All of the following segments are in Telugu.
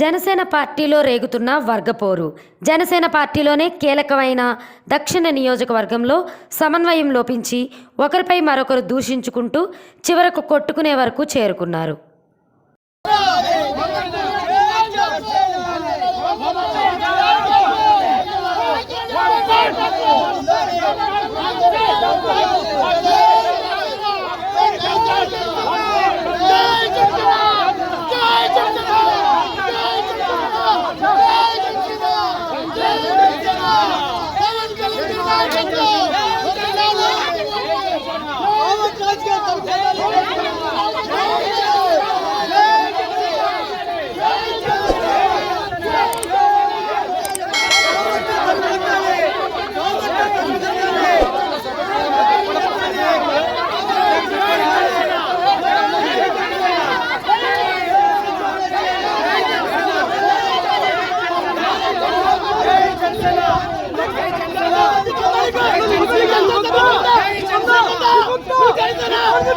జనసేన పార్టీలో రేగుతున్న వర్గపోరు. జనసేన పార్టీలోనే కీలకమైన దక్షిణ నియోజకవర్గంలో సమన్వయం లోపించి ఒకరిపై మరొకరు దూషించుకుంటూ చివరకు కొట్టుకునే వరకు చేరుకున్నారు.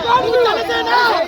మాట్లాడు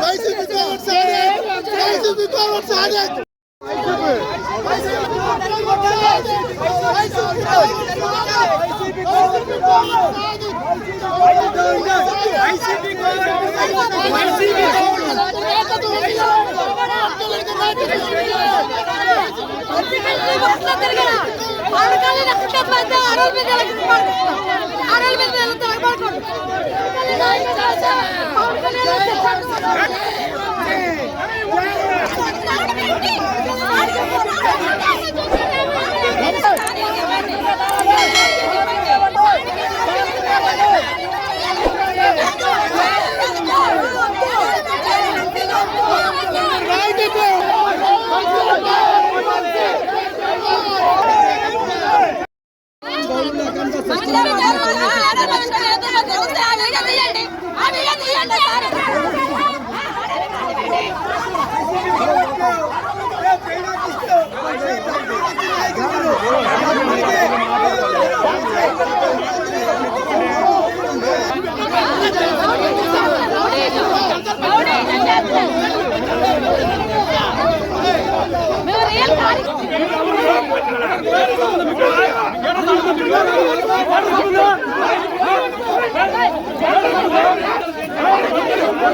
Vai se ficar orçado! Vai se ficar orçado! Arel Bey'e de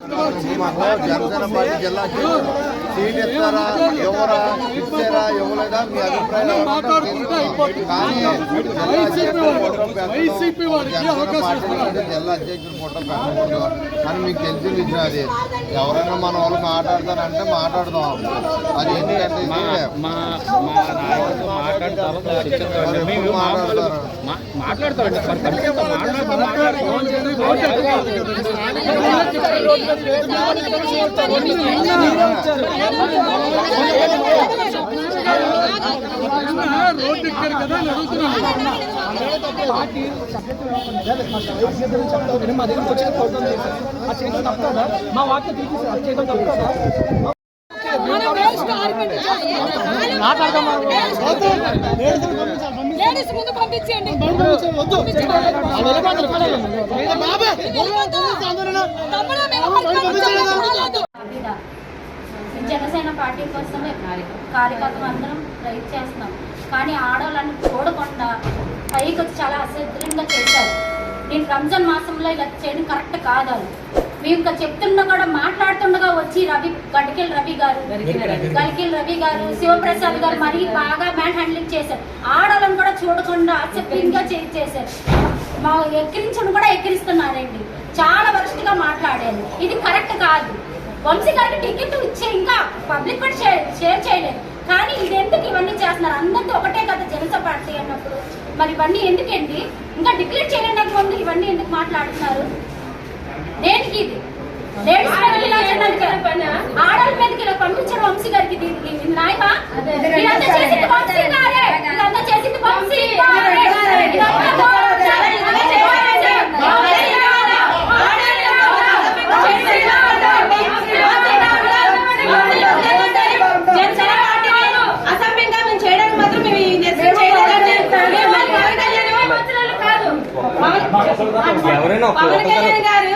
Janasena party జిల్లా అధ్యక్షుడు. సీట్ ఇస్తారా ఎవరా ఇచ్చారా ఇవ్వలేదా? మీ అభిప్రాయం కానీ జిల్లా అధ్యక్షుడు పెట్టకూడదు అని మీకు తెలిసి విషయం అది ఎవరైనా మన వాళ్ళు మాట్లాడతారంటే మాట్లాడదాం. అది ఎందుకంటే ఇది. మా మా నాయకులతో మాట్లాడతారు. మరి ఎప్పుడు మాట్లాడతారు మాట్లాడతారు మా దగ్గరకు వచ్చే ప్రోగ్రామ్ ఆ చేయడం తప్పుతుందా మా వార్త తీసేసి అది చేయడం తప్పుతుందా లేడీస్ ముందు పంపించండి తమ్ముడు జనసేన పార్టీ కోసమే కార్యకర్తలు అందరం రైట్ చేస్తున్నాం. కానీ ఆడవాళ్ళని చూడకుండా పైకి వచ్చి చాలా అసభ్యంగా చేశారు. నేను రంజాన్ మాసంలో ఇలా చేయడం కరెక్ట్ కాదు మేము ఇంకా చెప్తుండగా కూడా మాట్లాడుతుండగా వచ్చి రవి గడికెల్ రవి గారు గడికెల్ రవి గారు శివప్రసాద్ గారు మరీ బాగా మ్యాన్ హ్యాండ్లింగ్ చేశారు. ఆడవాళ్ళని కూడా చూడకుండా అసభ్యంగా చేశారు. మా ఎక్కిరించడం కూడా ఎక్కిరిస్తున్నారండి. చాలా వరస్ట్గా మాట్లాడారు. ఇది కరెక్ట్ కాదు. వంశీ గారికి టికెట్ ఇచ్చే ఇంకా పబ్లిక్ కూడా షేర్ చేయలేదు. కానీ ఇది ఎందుకు ఇవన్నీ చేస్తున్నారు? అందరితో ఒకటే కదా జనతా పార్టీ అన్నప్పుడు. మరి ఇవన్నీ ఎందుకండి? ఇంకా డిక్లేర్ చేయడానికి ముందు ఇవన్నీ ఎందుకు మాట్లాడుతున్నారు? దేనికి ఇది? లేడీస్ మీదకి ఇలా పంపించడం వంశీ గారికి ఇదంతా చేసింది వంశీ గారే ఇదంతా చేసింది వంశీ గారే ఇదంతా వంశీ గారే. ఇదంతా చేసింది వంశీ గారే. ఆడవాళ్ళ వంశీ జనసేన పార్టీ వాళ్ళు అసభ్యంగా మేము చేయడానికి మాత్రం మేము ఈ నిరసన చేయలేదండి. మేము మరి పవన్ కళ్యాణ్ కాదు పవన్ పవన్ కళ్యాణ్ గారు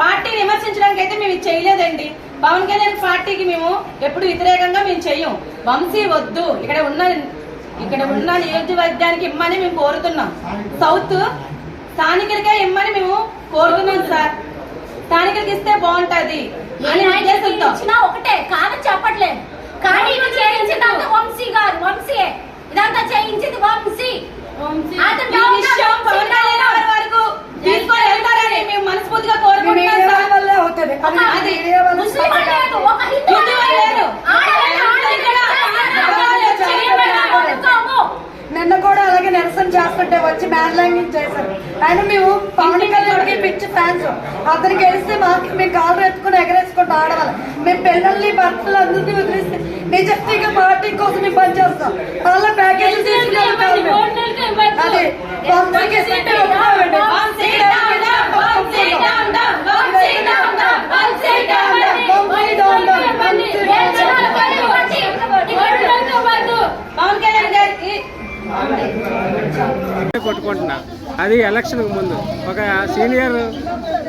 పార్టీ విమర్శించడానికి అయితే మేము ఇది చేయలేదండి పవన్ కళ్యాణ్ పార్టీకి మేము ఎప్పుడు వ్యతిరేకంగా మేము చెయ్యం. వంశీ వద్దు. ఇక్కడ ఉన్న ఇక్కడ ఉన్న నియోజకవర్గానికి ఇమ్మని మేము కోరుతున్నాం. సౌత్ స్థానికులకే ఇమ్మని మేము కోరుతున్నాం సార్. స్థానికులకి ఇస్తే బాగుంటది. అని ఉద్దేశంతో. ఒకటే. కాదని చెప్పట్లేదు. కానీ చేయించిందంతా వంశీ గారు. వంశీయే. ఇదంతా చేయించింది వంశీ. పవన్ కళ్యాణ్ వరకు తీసుకొని వెళ్తారని మేము మనస్ఫూర్తిగా కోరుకుంటున్నాం సార్. అది ముస్లిం లేదు, ఒక హిందూ హిందూ లేదు. ఆడవాళ్ళు ఆడవాళ్ళు కూడా ఆడవాళ్ళు చేయమని అనుకోము. నిన్న కూడా అలాగే నిరసన చేస్తుంటే వచ్చి మ్యాన్ లాంగ్వేజ్ చేశారు ఆయన మేము పవన్ కళ్యాణ్కి పిచ్చి ఫ్యాన్స్ అతను గెలిస్తే మాకు మేము కాళ్ళు ఎత్తుకుని ఎగరేసుకుంటూ ఆడవాలి మేము పిల్లల్ని భర్తలు అందరినీ వదిలేస్తే నిజాయితీగా పార్టీ కోసం మేము పనిచేస్తాం. అలా ప్యాకేజ్ అదే పంపకి ఇస్తే ఒప్పుకోమండి. Vamsi down, down, Vamsi down, down, Vamsi down, down, Vamsi down, down. Vamsi down, down, Vamsi down, down. Pawan Kalyan గారికి కొట్టుకుంటున్నా. అది ఎలక్షన్కి ముందు. ఒక సీనియర్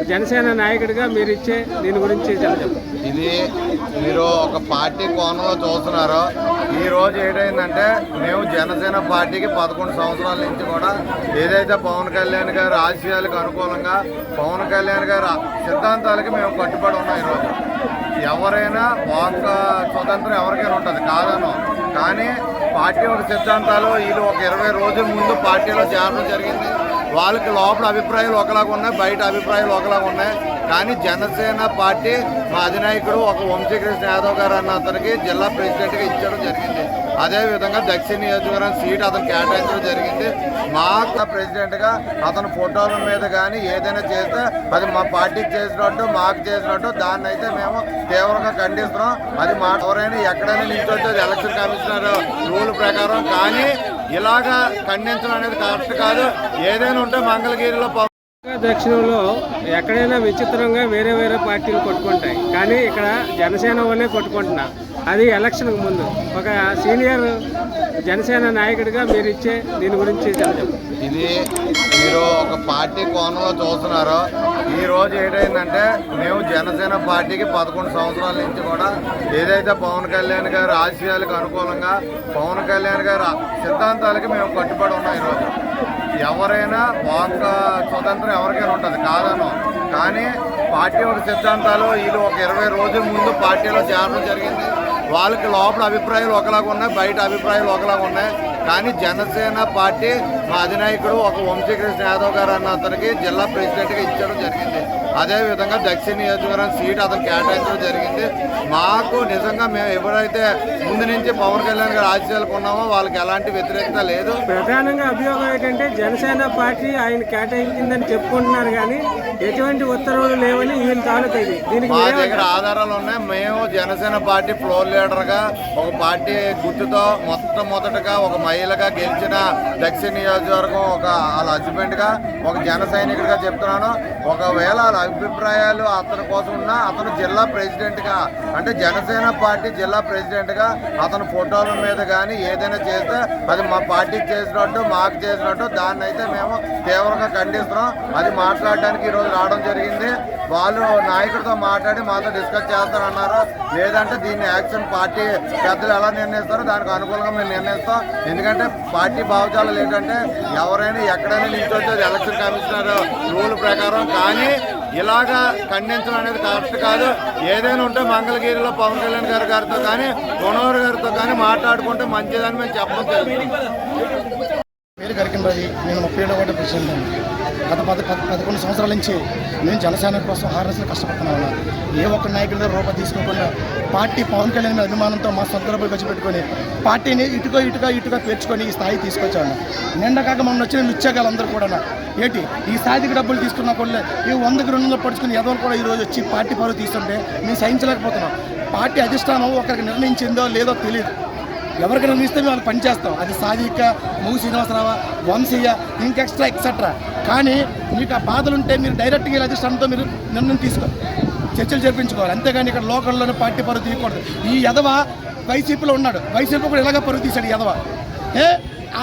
జనసేన నాయకుడిగా మీరు ఇచ్చే దీని గురించి ఇది మీరు ఒక పార్టీ కోణంలో చూస్తున్నారు ఈ రోజు మేము జనసేన పార్టీకి పదకొండు సంవత్సరాల నుంచి కూడా ఏదైతే పవన్ కళ్యాణ్ గారి ఆశయాలకు అనుకూలంగా పవన్ కళ్యాణ్ గారి సిద్ధాంతాలకి మేము కట్టుబడి ఉన్నాం ఈరోజు ఎవరైనా వాక్ స్వతంత్రం ఎవరికైనా ఉంటుంది కాదను కానీ పార్టీ ఒక సిద్ధాంతాలు వీళ్ళు ఒక ఇరవై రోజుల ముందు పార్టీలో చేరడం జరిగింది. వాళ్ళకి లోపల అభిప్రాయాలు ఒకలాగా ఉన్నాయి బయట అభిప్రాయాలు ఒకలాగా ఉన్నాయి. కానీ జనసేన పార్టీ మా అధినాయకుడు ఒక వంశీకృష్ణ యాదవ్ గారు అన్న అతనికి జిల్లా ప్రెసిడెంట్గా ఇచ్చడం జరిగింది. అదేవిధంగా దక్షిణ నియోజకవర్గం సీట్ అతను కేటాయించడం జరిగింది. మా ప్రెసిడెంట్గా అతను ఫోటోల మీద కానీ ఏదైనా చేస్తే అది మా పార్టీకి చేసినట్టు మాకు చేసినట్టు దాన్ని అయితే మేము తీవ్రంగా ఖండిస్తున్నాం. అది మా ఎవరైనా ఎక్కడైనా నిల్చొచ్చు ఎలక్షన్ కమిషనర్ రూల్ ప్రకారం కానీ ఇలాగా ఖండించడం అనేది కరెక్ట్ కాదు. ఏదైనా ఉంటే మంగళగిరిలో దక్షిణంలో ఎక్కడైనా విచిత్రంగా వేరే వేరే పార్టీలు కొట్టుకుంటాయి. కానీ ఇక్కడ జనసేన వాళ్ళే కొట్టుకుంటున్నా అది ఎలక్షన్కి ముందు. ఒక సీనియర్ జనసేన నాయకుడిగా మీరు ఇచ్చే దీని గురించి ఇది మీరు ఒక పార్టీ కోణంలో చూస్తున్నారు ఈ రోజు మేము జనసేన పార్టీకి పదకొండు సంవత్సరాల నుంచి కూడా ఏదైతే పవన్ కళ్యాణ్ గారు ఆశయాలకు అనుకూలంగా పవన్ కళ్యాణ్ గారు సిద్ధాంతాలకి మేము కట్టుబడి ఉన్నాం ఈరోజు ఎవరైనా వాక్ స్వతంత్రం ఎవరికైనా ఉంటుంది కాదను. కానీ పార్టీ ఒక సిద్ధాంతాలు వీళ్ళు ఒక ఇరవై రోజుల ముందు పార్టీలో చేరడం జరిగింది. వాళ్ళకి లోపల అభిప్రాయాలు ఒకలాగా ఉన్నాయి బయట అభిప్రాయాలు ఒకలాగా ఉన్నాయి. కానీ జనసేన పార్టీ మా అధినాయకుడు ఒక వంశీకృష్ణ యాదవ్ గారు అన్న అతనికి జిల్లా ప్రెసిడెంట్గా ఇచ్చడం జరిగింది. అదేవిధంగా దక్షిణ నియోజకవర్గం సీట్ అతను కేటాయించడం జరిగింది. మాకు నిజంగా మేము ఎవరైతే ముందు నుంచి పవన్ కళ్యాణ్ గారు ఆశయాలకు ఉన్నామో వాళ్ళకి ఎలాంటి వ్యతిరేకత లేదు. ప్రధానంగా అభియోగం ఏంటంటే జనసేన పార్టీ ఆయన కేటాయించిందని చెప్పుకుంటున్నారు కానీ ఎటువంటి ఉత్తర్వులు లేవని వీళ్ళ తాలూకా ఇది. దీనికి మా? దగ్గర ఆధారాలు ఉన్నాయి. మేము జనసేన పార్టీ ఫ్లోర్ లీడర్గా ఒక పార్టీ గుర్తుతో మొట్టమొదటగా ఒక మహిళగా గెలిచిన దక్షిణ నియోజకవర్గం ఒక వాళ్ళ హస్బెండ్గా ఒక జన సైనికుడిగా చెప్తున్నాను. ఒకవేళ వాళ్ళ అభిప్రాయాలు అతని కోసం ఉన్నా అతను జిల్లా ప్రెసిడెంట్గా అంటే జనసేన పార్టీ జిల్లా ప్రెసిడెంట్గా అతను ఫోటోల మీద కానీ ఏదైనా చేస్తే అది మా పార్టీకి చేసినట్టు మాకు చేసినట్టు దాన్ని అయితే మేము తీవ్రంగా ఖండిస్తున్నాం. అది మాట్లాడడానికి ఈరోజు రావడం జరిగింది. వాళ్ళు నాయకుడితో మాట్లాడి మాతో డిస్కస్ చేస్తారన్నారు. లేదంటే దీన్ని యాక్షన్ పార్టీ పెద్దలు ఎలా నిర్ణయిస్తారో దానికి అనుకూలంగా మేము నిర్ణయిస్తాం. ఎందుకంటే పార్టీ భావజాలు ఏంటంటే ఎవరైనా ఎక్కడైనా నిల్చొచ్చు అది ఎలక్షన్ కమిషనర్ రూల్ ప్రకారం. కానీ ఇలాగా ఖండించడం అనేది కరెక్ట్ కాదు. ఏదైనా ఉంటే మంగళగిరిలో పవన్ కళ్యాణ్ గారి గారితో కానీ మనోహర్ గారితో కానీ మాట్లాడుకుంటే మంచిదని మేము చెప్పడం జరుగుతుంది. పేరు గరికిన రవి నేను ముప్పై ఏడో వాటి ప్రెసిడెంట్ అండి. గత పద పద- పదకొండు సంవత్సరాల నుంచి నేను జనసేన కోసం హారసులు కష్టపడుతున్నాను. ఏ ఒక్క నాయకుడి దగ్గర రూపాయి తీసుకోకుండా పార్టీ పవన్ కళ్యాణ్ మీద అభిమానంతో మా సొంత డబ్బులు ఖర్చు పెట్టుకొని పార్టీని ఇటుక ఇటుక ఇటుక పేర్చుకొని ఈ స్థాయి తీసుకొచ్చాను. నిండ కాక మొన్న వచ్చిన లుచ్చాగాలందరూ కూడా ఏంటి? ఈ స్థాయికి డబ్బులు తీసుకున్న కూడా ఈ వందకి రెండు వందలు పడుచుకుని ఎదవలు కూడా ఈరోజు వచ్చి పార్టీ పరువు తీస్తుంటే మేము సహించలేకపోతున్నాం. పార్టీ అధిష్టానం ఒకరికి నిర్ణయించిందో లేదో తెలియదు ఎవరికి నిర్ణయిస్తే మేము వాళ్ళు పనిచేస్తాం అది సాధిక మూ శ్రీనివాసరావా వంశీయ ఇంకా ఎక్స్ట్రా ఎక్సెట్రా కానీ మీకు ఆ బాధలు ఉంటే మీరు డైరెక్ట్గా ఇలా అధిష్టానంతో మీరు నిర్ణయం తీసుకో చర్చలు జరిపించుకోవాలి. అంతేగాని ఇక్కడ లోకల్లోనే పార్టీ పరుగు తీయకూడదు. ఈ యదవ వైసీపీలో ఉన్నాడు. వైసీపీ కూడా ఇలాగ పరుగు తీశాడు యదవ. ఏ?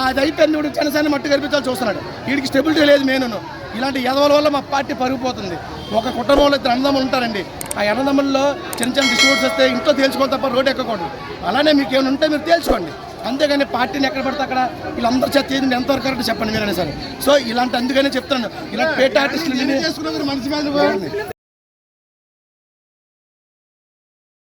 అది అయిపోయింది ఇప్పుడు జనసేన మట్టు కనిపించాలి చూస్తున్నాడు. వీడికి స్టెబిలిటీ లేదు నేను ఇలాంటి యదవల వల్ల మా పార్టీ పరుగుపోతుంది. ఒక కుటుంబంలో ఇద్దరు అన్నదమ్ములు ఉంటారండి. ఆ అన్నదమ్ముల్లో చిన్న చిన్న డిస్ట్రిబ్యూట్స్ వస్తే ఇంట్లో తేల్చుకోవాలి తప్ప రోడ్డు ఎక్కకూడదు. అలానే మీకు ఏమైనా ఉంటే మీరు తేల్చుకోండి. అంతేగాని పార్టీని ఎక్కడ పడితే అక్కడ వీళ్ళందరూ చేత ఏది ఎంతవరకు కరెక్ట్ చెప్పండి మీరైనా సరే సో ఇలాంటి అందుకనే చెప్తాను ఇలాంటి పేట ఆర్టిస్టులు